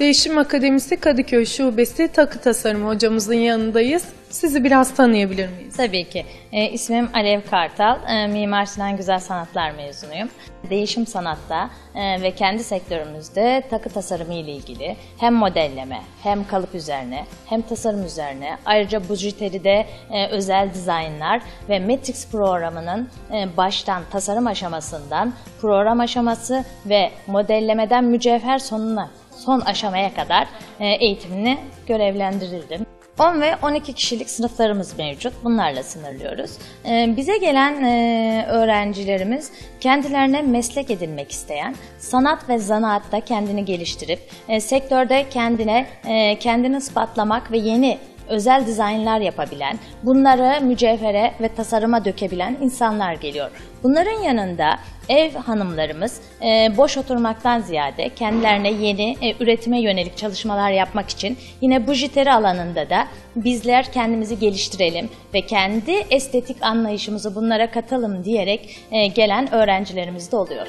Değişim Akademisi Kadıköy Şubesi Takı Tasarımı hocamızın yanındayız. Sizi biraz tanıyabilir miyiz? Tabii ki. E, ismim Alev Kartal. E, Mimar Sinan Güzel Sanatlar mezunuyum. Değişim sanatta e, ve kendi sektörümüzde takı tasarımı ile ilgili hem modelleme, hem kalıp üzerine, hem tasarım üzerine, ayrıca bujiteride e, özel dizaynlar ve Matrix programının e, baştan tasarım aşamasından program aşaması ve modellemeden mücevher sonuna son aşamaya kadar e, eğitimini görevlendirildim. 10 ve 12 kişilik sınıflarımız mevcut. Bunlarla sınırlıyoruz. Ee, bize gelen e, öğrencilerimiz kendilerine meslek edinmek isteyen, sanat ve zanaatta kendini geliştirip, e, sektörde kendine e, kendini ispatlamak ve yeni özel dizaynlar yapabilen, bunları mücevhere ve tasarıma dökebilen insanlar geliyor. Bunların yanında ev hanımlarımız e, boş oturmaktan ziyade kendilerine yeni e, üretime yönelik çalışmalar yapmak için yine bujiteri alanında da bizler kendimizi geliştirelim ve kendi estetik anlayışımızı bunlara katalım diyerek e, gelen öğrencilerimiz de oluyor.